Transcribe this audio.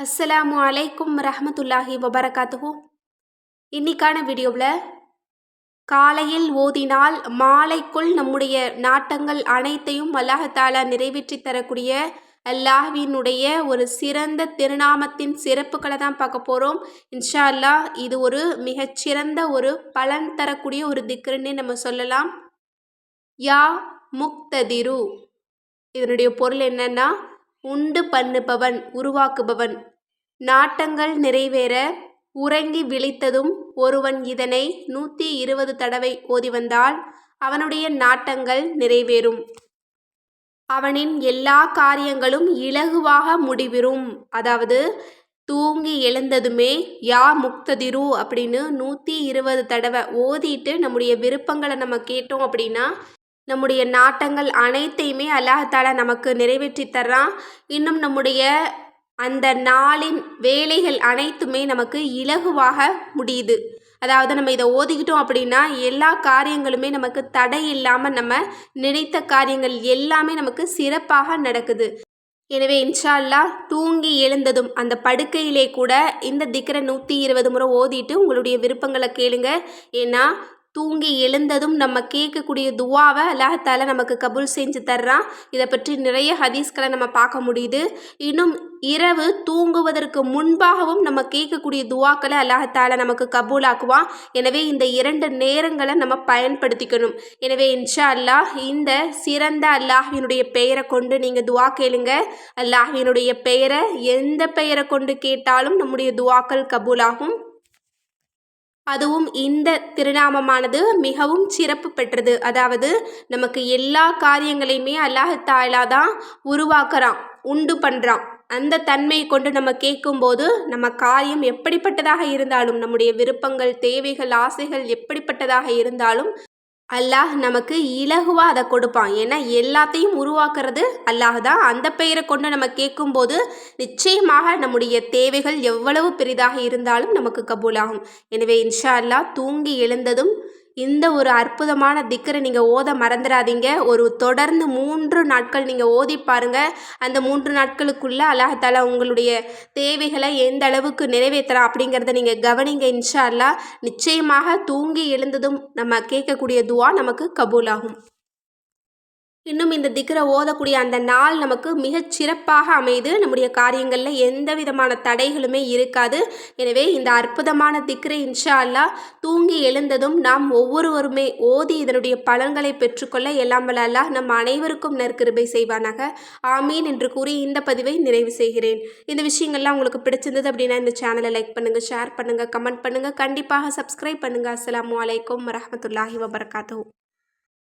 அஸ்ஸலாமு அலைக்கும் ரஹமத்துல்லாஹி வபரகாத்துஹு. இன்னைக்கான வீடியோவில் காலையில் ஓதினால் மாலைக்குள் நம்முடைய நாட்டங்கள் அனைத்தையும் அல்லாஹாலா நிறைவேற்றி தரக்கூடிய அல்லாஹ்வினுடைய ஒரு சிறந்த திருநாமத்தின் சிறப்புகளை தான் பார்க்க போகிறோம் இன்ஷா அல்லாஹ் இது ஒரு மிகச்சிறந்த ஒரு பலன் தரக்கூடிய ஒரு திக்ருன்னே நம்ம சொல்லலாம். யா முக்ததிரு. இதனுடைய பொருள் என்னன்னா உண்டு பண்ணுபவன் உருவாக்குபவன். நாட்டங்கள் நிறைவேற உறங்கி விழித்ததும் ஒருவன் இதனை நூற்றி இருபது தடவை ஓதி வந்தால் அவனுடைய நாட்டங்கள் நிறைவேறும். அவனின் எல்லா காரியங்களும் இலகுவாக முடிவிரும். அதாவது தூங்கி எழுந்ததுமே யா முக்ததிரு அப்படின்னு நூற்றி இருபது தடவை ஓதிட்டு நம்முடைய விருப்பங்களை நம்ம கேட்டோம் அப்படின்னா நம்முடைய நாட்டங்கள் அனைத்தையுமே அல்லாஹால நமக்கு நிறைவேற்றி தர்றான். இன்னும் நம்முடைய அந்த நாளின் வேலைகள் அனைத்துமே நமக்கு இலகுவாக முடியுது. அதாவது நம்ம இதை ஓதிக்கிட்டோம் அப்படின்னா எல்லா காரியங்களுமே நமக்கு தடை இல்லாமல் நம்ம நினைத்த காரியங்கள் எல்லாமே நமக்கு சிறப்பாக நடக்குது. எனவே இன்ஷா அல்லா தூங்கி எழுந்ததும் அந்த படுக்கையிலே கூட இந்த திக்கரை நூற்றி இருபது முறை ஓதிட்டு உங்களுடைய விருப்பங்களை கேளுங்க. ஏன்னா தூங்கி எழுந்ததும் நம்ம கேட்கக்கூடிய துவாவை அல்லாஹால நமக்கு கபூல் செஞ்சு தர்றான். இதை பற்றி நிறைய ஹதீஸ்களை நம்ம பார்க்க முடியுது. இன்னும் இரவு தூங்குவதற்கு முன்பாகவும் நம்ம கேட்கக்கூடிய துவாக்களை அல்லாஹால நமக்கு கபூலாக்குவான். எனவே இந்த இரண்டு நேரங்களை நம்ம பயன்படுத்திக்கணும். எனவே இன்ஷா அல்லாஹ் இந்த சிறந்த அல்லாஹினுடைய பெயரை கொண்டு நீங்கள் துவா கேளுங்க. அல்லாஹினுடைய பெயரை எந்த பெயரை கொண்டு கேட்டாலும் நம்முடைய துவாக்கள் கபூலாகும். அதுவும் இந்த திருநாமமானது மிகவும் சிறப்பு பெற்றது. அதாவது நமக்கு எல்லா காரியங்களையுமே அல்லாஹாலா தான் உருவாக்குறான் உண்டு பண்ணுறான் அந்த தன்மையை கொண்டு நம்ம கேட்கும்போது நம்ம காரியம் எப்படிப்பட்டதாக இருந்தாலும் நம்முடைய விருப்பங்கள் தேவைகள் ஆசைகள் எப்படிப்பட்டதாக இருந்தாலும் அல்லாஹ் நமக்கு இலகுவாக அதை கொடுப்பான். ஏன்னா எல்லாத்தையும் உருவாக்குறது அல்லாஹ் தான். அந்த பெயரை கொண்டு நம்ம கேட்கும்போது நிச்சயமாக நம்முடைய தேவைகள் எவ்வளவு பெரிதாக இருந்தாலும் நமக்கு கபூலாகும். எனவே இன்ஷா அல்லாஹ் தூங்கி எழுந்ததும் இந்த ஒரு அற்புதமான திக்கரை நீங்கள் ஓத மறந்துடாதீங்க. ஒரு தொடர்ந்து மூன்று நாட்கள் நீங்கள் ஓதி பாருங்கள் அந்த மூன்று நாட்களுக்குள்ளே அல்லாஹால உங்களுடைய தேவைகளை எந்த அளவுக்கு நிறைவேற்றலாம் அப்படிங்கிறத நீங்கள் கவனிங்க இன்ஷா அல்லா நிச்சயமாக தூங்கி எழுந்ததும் நம்ம கேட்கக்கூடிய துவா நமக்கு கபூலாகும். இன்னும் இந்த திக்கரை ஓதக்கூடிய அந்த நாள் நமக்கு மிகச் சிறப்பாக அமைது. நம்முடைய காரியங்களில் எந்த விதமான தடைகளுமே இருக்காது. எனவே இந்த அற்புதமான திக்கரை இன்ஷா அல்லா தூங்கி எழுந்ததும் நாம் ஒவ்வொருவருமே ஓதி இதனுடைய பலன்களை பெற்றுக்கொள்ள எல்லாம் வல்ல அல்லாஹ் நம் அனைவருக்கும் நற்கிருபை செய்வானாக. ஆமீன் என்று கூறி இந்த பதிவை நிறைவு செய்கிறேன். இந்த விஷயங்கள்லாம் உங்களுக்கு பிடிச்சிருந்தது அப்படின்னா இந்த சேனலை லைக் பண்ணுங்கள் ஷேர் பண்ணுங்கள் கமெண்ட் பண்ணுங்கள் கண்டிப்பாக சப்ஸ்கிரைப் பண்ணுங்கள் அஸ்லாம் வலைக்கம் வரமத்துல்லாஹி வபர்காத்தூ